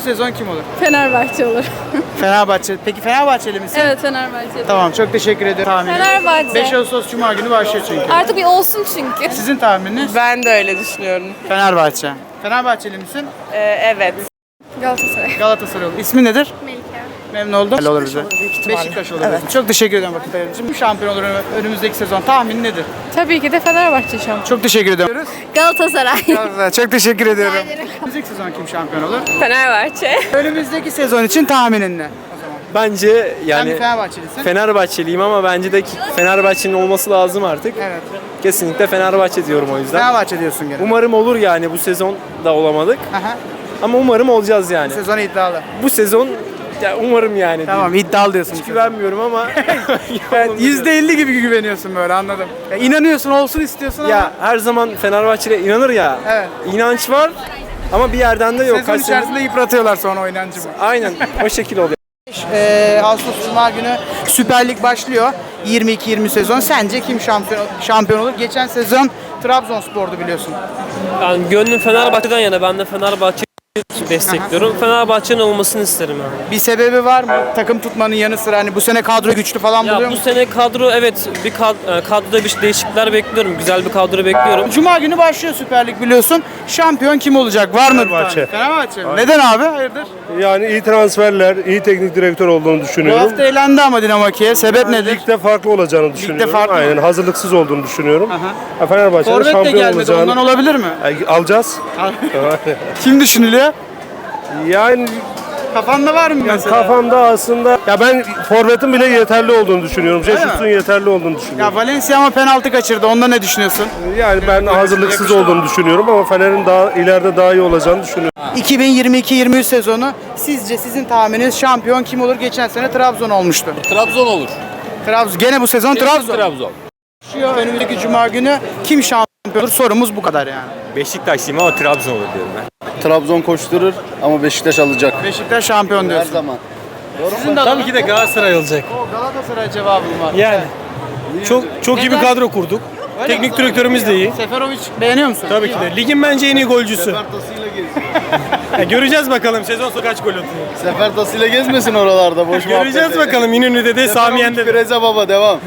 bu sezon kim olur? Fenerbahçe olur. Fenerbahçe. Peki Fenerbahçeli misin? evet Fenerbahçe. Tamam çok teşekkür ederim. Tahminim. Fenerbahçe. 5 Ağustos Cuma günü başlıyor çünkü. Artık bir olsun çünkü. Sizin tahmininiz? Ben de öyle düşünüyorum. Fenerbahçe. Fenerbahçeli misin? Ee, evet. Galatasaray. Galatasaray olur. İsmi nedir? Melike. Memnun oldum. Beşiktaş olur bize. Beşiktaş olur. Evet. Çok teşekkür ederim vakit ayırdığınız şampiyon olur önümüzdeki sezon? Tahmin nedir? Tabii ki de Fenerbahçe şampiyon. Çok teşekkür ederim. Galatasaray. Çok teşekkür ediyorum. Önümüzdeki sezon kim şampiyon olur? Fenerbahçe. Önümüzdeki sezon için tahminin ne? Bence Sen yani bir Fenerbahçelisin. Fenerbahçeliyim ama bence de Fenerbahçe'nin olması lazım artık. evet. Kesinlikle Fenerbahçe diyorum o yüzden. Fenerbahçe diyorsun gene. Umarım olur yani bu sezon da olamadık. Aha. Ama umarım olacağız yani. Sezon iddialı. Bu sezon ya umarım yani. Tamam iddialı diyorsun. Hiç güvenmiyorum ama Evet, %50 gibi güveniyorsun böyle anladım. Ya, inanıyorsun olsun istiyorsun ama ya her zaman Fenerbahçe'ye inanır ya. Evet. İnanç var ama bir yerden de yok. sezon Kaç sene- içerisinde yıpratıyorlar sonra o inancımı. Aynen o şekil oluyor. Ee, Ağustos Cuma günü Süper Lig başlıyor. 22-20 sezon. Sence kim şampiyon şampiyon olur? Geçen sezon Trabzonspor'du biliyorsun. Yani gönlüm Fenerbahçe'den yana ben de Fenerbahçe destekliyorum. Fenerbahçe'nin olmasını isterim yani. Bir sebebi var mı? Takım tutmanın yanı sıra hani bu sene kadro güçlü falan Ya buluyor bu musun? sene kadro evet bir kad- e, kadroda bir değişiklikler bekliyorum. Güzel bir kadro bekliyorum. Cuma günü başlıyor Süper Lig biliyorsun. Şampiyon kim olacak? Var mı? bir tane? Fenerbahçe. Fenerbahçe. mi? Neden abi? Hayırdır? Yani iyi transferler, iyi teknik direktör olduğunu Bu düşünüyorum. hafta elendi ama Dinamo Kiev. Sebep nedir? Ligde farklı olacağını düşünüyorum. farklı mı? Aynen hazırlıksız olduğunu düşünüyorum. Aha. Ha, Fenerbahçe'nin Forvet de şampiyon gelmedi. olacağını Ondan olabilir mi? Alacağız. Kim düşünülüyor? Yani Kafanda var mı mesela? kafamda aslında ya ben forvetin bile yeterli olduğunu düşünüyorum. Jesus'un yeterli olduğunu Ya düşünüyorum. Valencia ama penaltı kaçırdı. Onda ne düşünüyorsun? Yani ben hazırlıksız olduğunu düşünüyorum ama Fener'in daha ileride daha iyi olacağını düşünüyorum. 2022-23 sezonu sizce sizin tahmininiz şampiyon kim olur? Geçen sene Trabzon olmuştu. Trabzon olur. Trabzon. Gene bu sezon Trabzon. Trabzon. Şu önümüzdeki cuma günü kim şampiyon olur? Sorumuz bu kadar yani. Beşiktaşlıyım ama Trabzon olur diyorum ben. Trabzon koşturur ama Beşiktaş alacak. Beşiktaş şampiyon Her diyorsun. zaman. Sizin de Tabii ki de Galatasaray olacak. O Galatasaray cevabım var. Yani çok çok iyi bir Neden? kadro kurduk. Teknik direktörümüz de iyi. Seferovic beğeniyor musun? Tabii ki de. Ligin bence en iyi golcüsü. Ya göreceğiz bakalım sezon sonu kaç gol atıyor. Sefer tasıyla gezmesin oralarda boş Göreceğiz muhabbeti. bakalım İnönü'de de Samiyen'de de. Fireze baba devam.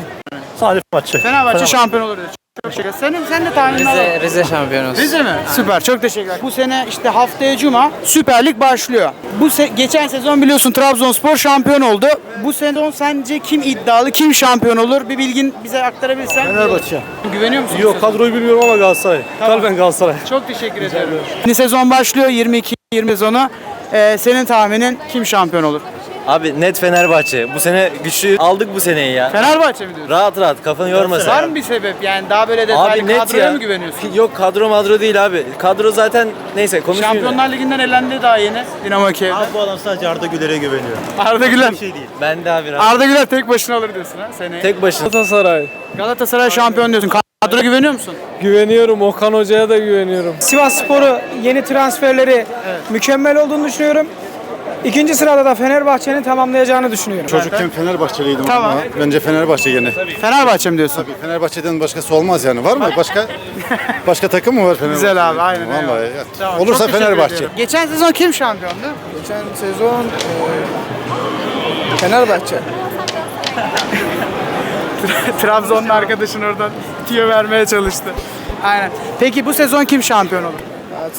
Salih maçı. Fenerbahçe şampiyon olur diyor. Ederim. Senin, sen de tahminin alalım. Rize, Rize şampiyon olsun. Rize mi? Süper. Çok teşekkürler. Bu sene işte haftaya cuma Süper Lig başlıyor. Bu se- geçen sezon biliyorsun Trabzonspor şampiyon oldu. Bu sezon sence kim iddialı, kim şampiyon olur? Bir bilgin bize aktarabilirsen. Fenerbahçe. Güveniyor musun? bu Yok sezon? kadroyu bilmiyorum ama Galatasaray. Kalben Galatasaray. Çok teşekkür ederim. Yeni sezon başlıyor 22 20 sezonu. Ee, senin tahminin kim şampiyon olur? Abi net Fenerbahçe. Bu sene güçlü aldık bu seneyi ya. Fenerbahçe mi diyorsun? Rahat rahat kafanı yormasın. Var mı bir sebep yani daha böyle detaylı Abi net kadroya ya. mı güveniyorsun? Yok kadro madro değil abi. Kadro zaten neyse konuşmayayım. Şampiyonlar Ligi'nden elendi daha yeni Dinamo Kiev'de. bu adam sadece Arda Güler'e güveniyor. Arda Güler. Ben de abi rahat. Arda Güler tek başına alır diyorsun ha seneye. Tek başına. Galatasaray. Galatasaray şampiyon diyorsun. Kadroya güveniyor musun? Güveniyorum. Okan Hoca'ya da güveniyorum. Sivas Spor'u yeni transferleri mükemmel olduğunu düşünüyorum. İkinci sırada da Fenerbahçe'nin tamamlayacağını düşünüyorum. Çocukken Fenerbahçeliydim Tamam. ama bence Fenerbahçe gene. Fenerbahçe mi diyorsun? Fenerbahçe'den başkası olmaz yani. Var mı? Başka başka takım mı var Fenerbahçe? Güzel abi, aynen, Vallahi. eyvallah. ya. Tamam, Olursa çok teşekkür Fenerbahçe. ediyorum. Geçen sezon kim şampiyondu? Geçen sezon Fenerbahçe. Trabzon'un arkadaşın oradan tiyo vermeye çalıştı. Aynen. Peki bu sezon kim şampiyon olur?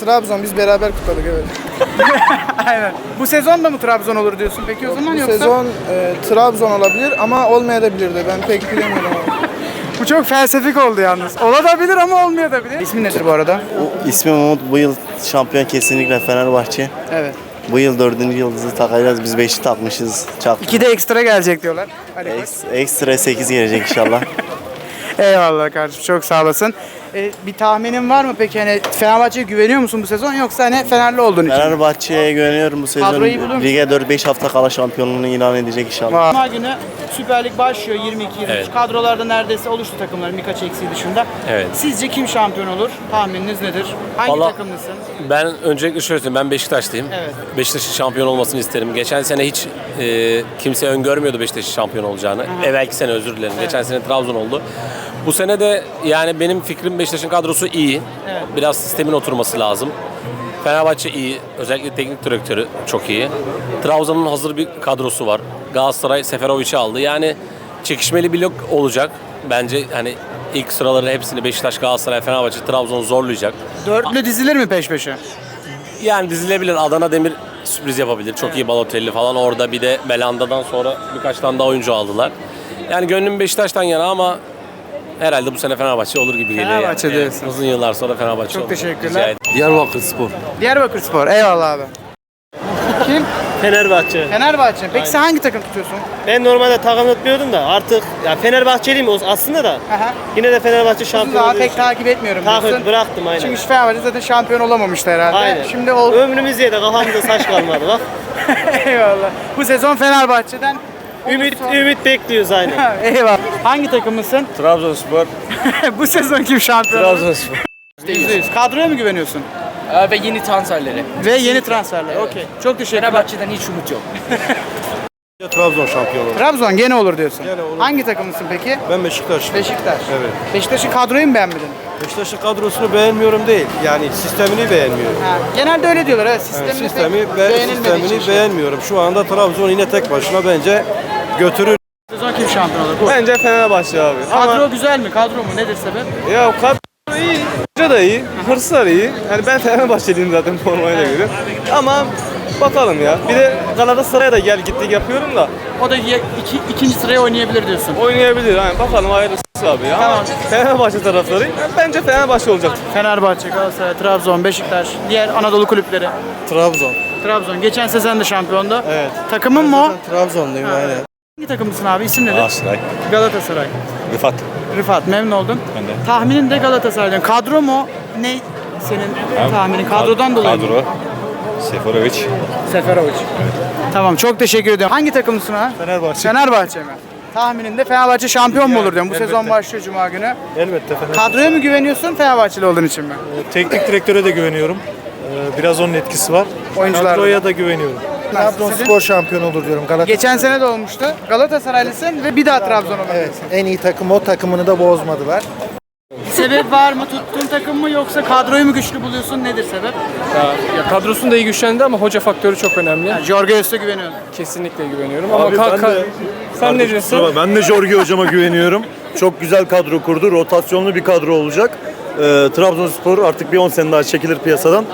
Trabzon biz beraber kutladık evet. Aynen. Bu sezon da mı Trabzon olur diyorsun peki o zaman Bu yoksa? sezon e, Trabzon olabilir ama olmayabilir de ben pek bilemiyorum. Bu çok felsefik oldu yalnız. Olabilir ama olmayabilir. İsmin nedir bu arada? İsmim Umut. Bu yıl şampiyon kesinlikle Fenerbahçe. Evet. Bu yıl dördüncü yıldızı takacağız. Biz beşi takmışız. Çak. İki de ekstra gelecek diyorlar. Hadi bak. Ekstra 8 gelecek inşallah. Eyvallah kardeşim çok sağ olasın. Ee, bir tahminin var mı peki hani Fenerbahçe'ye güveniyor musun bu sezon yoksa hani Fenerli olduğun için? Fenerbahçe'ye güveniyorum bu sezon. Kadroyu musun? Lige 4-5 hafta kala şampiyonluğunu ilan edecek inşallah. Cuma günü Süper Lig başlıyor 22-23. Evet. Kadrolarda neredeyse oluştu takımların birkaç eksiği dışında. Evet. Sizce kim şampiyon olur? Tahmininiz nedir? Hangi Valla- takımlısın? Ben öncelikle şöyle söyleyeyim. Ben Beşiktaşlıyım. Evet. Beşiktaş'ın şampiyon olmasını isterim. Geçen sene hiç e, kimse öngörmüyordu Beşiktaş'ın şampiyon olacağını. Evvelki sene özür dilerim. Geçen sene Trabzon oldu. Bu sene de yani benim fikrim Beşiktaş'ın kadrosu iyi. Biraz sistemin oturması lazım. Fenerbahçe iyi. Özellikle teknik direktörü çok iyi. Trabzon'un hazır bir kadrosu var. Galatasaray Seferovic'i aldı. Yani çekişmeli bir blok olacak. Bence hani ilk sıraların hepsini Beşiktaş, Galatasaray, Fenerbahçe, Trabzon zorlayacak. Dörtlü dizilir mi peş peşe? Yani dizilebilir. Adana Demir sürpriz yapabilir. Çok iyi Balotelli falan. Orada bir de Belanda'dan sonra birkaç tane daha oyuncu aldılar. Yani gönlüm Beşiktaş'tan yana ama herhalde bu sene Fenerbahçe olur gibi geliyor. Fenerbahçe yani. diyorsun. Uzun yıllar sonra Fenerbahçe Çok olur. teşekkürler. Rica ederim. Diyarbakır Spor. Diyarbakır Spor. Eyvallah abi. Kim? Fenerbahçe. Fenerbahçe. Peki sen hangi takım tutuyorsun? Ben normalde takım tutmuyordum da artık ya Fenerbahçeliyim o- aslında da. Aha. Yine de Fenerbahçe Uzun şampiyon daha pek takip etmiyorum Takip diyorsun. bıraktım aynen. Çünkü Fenerbahçe zaten şampiyon olamamıştı herhalde. Aynen. Şimdi ol. Ömrümüz yedi kafamıza saç kalmadı bak. Eyvallah. Bu sezon Fenerbahçe'den Ümit ümit bekliyoruz aynen. Eyvallah. Hangi takımlısın? Trabzonspor. Bu sezon kim şampiyon? Trabzonspor. %100. Kadroya mı güveniyorsun? Ve yeni transferleri. Ve yeni transferler. Okey. Çok teşekkürler. Fenerbahçe'den hiç umut yok. Trabzon şampiyonu. Trabzon gene olur diyorsun. Gene olur. Hangi takımlısın peki? Ben Beşiktaş. Beşiktaş. Evet. Beşiktaş'ın kadroyu mu beğenmedin? Beşiktaş'ın kadrosunu beğenmiyorum değil. Yani sistemini beğenmiyorum. Ha, genelde öyle diyorlar. Evet, Yani sistemini, sistemi pek ve beğenilmediği sistemini şey. beğenmiyorum. Şu anda Trabzon yine tek başına bence götürür. Sezon kim şampiyon olur? Bu. Bence Fenerbahçe abi. Kadro güzel mi? Kadro mu? Nedir sebep? Ya kadro iyi. Hoca da iyi. Hırslar iyi. Yani ben Fenerbahçeliyim zaten formaya da göre. Ama bakalım ya. Bir de Galatasaray'a da gel gittik yapıyorum da. O da ye- iki, ikinci sıraya oynayabilir diyorsun. Oynayabilir. Yani bakalım hayırlısı abi ya. Ama Fenerbahçe taraftarı. Bence Fenerbahçe olacak. Fenerbahçe, Galatasaray, Trabzon, Beşiktaş, diğer Anadolu kulüpleri. Trabzon. Trabzon. Geçen sezon da şampiyondu. Evet. Takımın mı o? Trabzonluyum aynen. Hangi takımlısın abi? İsim nedir? Galatasaray. Galatasaray. Rıfat. Rıfat memnun oldum. Ben de. Tahminin de Galatasaray'dan. Kadro mu? Ne senin tahminin? Kadrodan dolayı mı? Seferovic. Seferovic. Tamam çok teşekkür ediyorum. Hangi takımlısın ha? Fenerbahçe. Fenerbahçe mi? Tahmininde Fenerbahçe şampiyon mu olur diyorum. Bu sezon başlıyor Cuma günü. Elbette Fenerbahçe. Kadroya mı güveniyorsun Fenerbahçeli olduğun için mi? Teknik direktöre de güveniyorum. Ee, Biraz onun etkisi var. Oyuncular. Kadroya da güveniyorum. Trabzonspor şampiyon olur diyorum. Galatasaray. Geçen sene de olmuştu. Galatasaraylısın ve bir daha Trabzon olabilirsin. En iyi takım o takımını da bozmadılar. Sebep var mı? Tuttuğun takım mı yoksa kadroyu mu güçlü buluyorsun? Nedir sebep? Ya kadrosun da iyi güçlendi ama hoca faktörü çok önemli. Yani Jorge Öztürk'e güveniyorum. Kesinlikle güveniyorum ama Abi ka- ben ka- de- sen ne diyorsun? Ben de Jorge hocama güveniyorum. Çok güzel kadro kurdu. Rotasyonlu bir kadro olacak. Ee, Trabzonspor artık bir 10 sene daha çekilir piyasadan.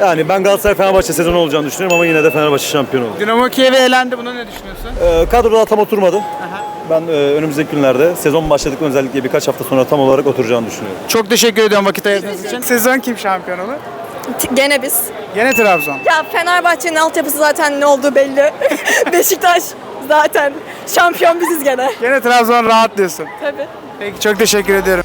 Yani ben Galatasaray Fenerbahçe sezonu olacağını düşünüyorum ama yine de Fenerbahçe şampiyon olur. Dinamo Kiev'e elendi. Buna ne düşünüyorsun? Ee, kadro daha tam oturmadı. Ben e, önümüzdeki günlerde sezon başladıktan özellikle birkaç hafta sonra tam olarak oturacağını düşünüyorum. Çok teşekkür ediyorum vakit ayırdığınız için. Sezon kim şampiyon olur? Gene biz. Gene Trabzon. Ya Fenerbahçe'nin altyapısı zaten ne olduğu belli. Beşiktaş zaten şampiyon biziz gene. Gene Trabzon rahat diyorsun. Tabii. Peki çok teşekkür ediyorum.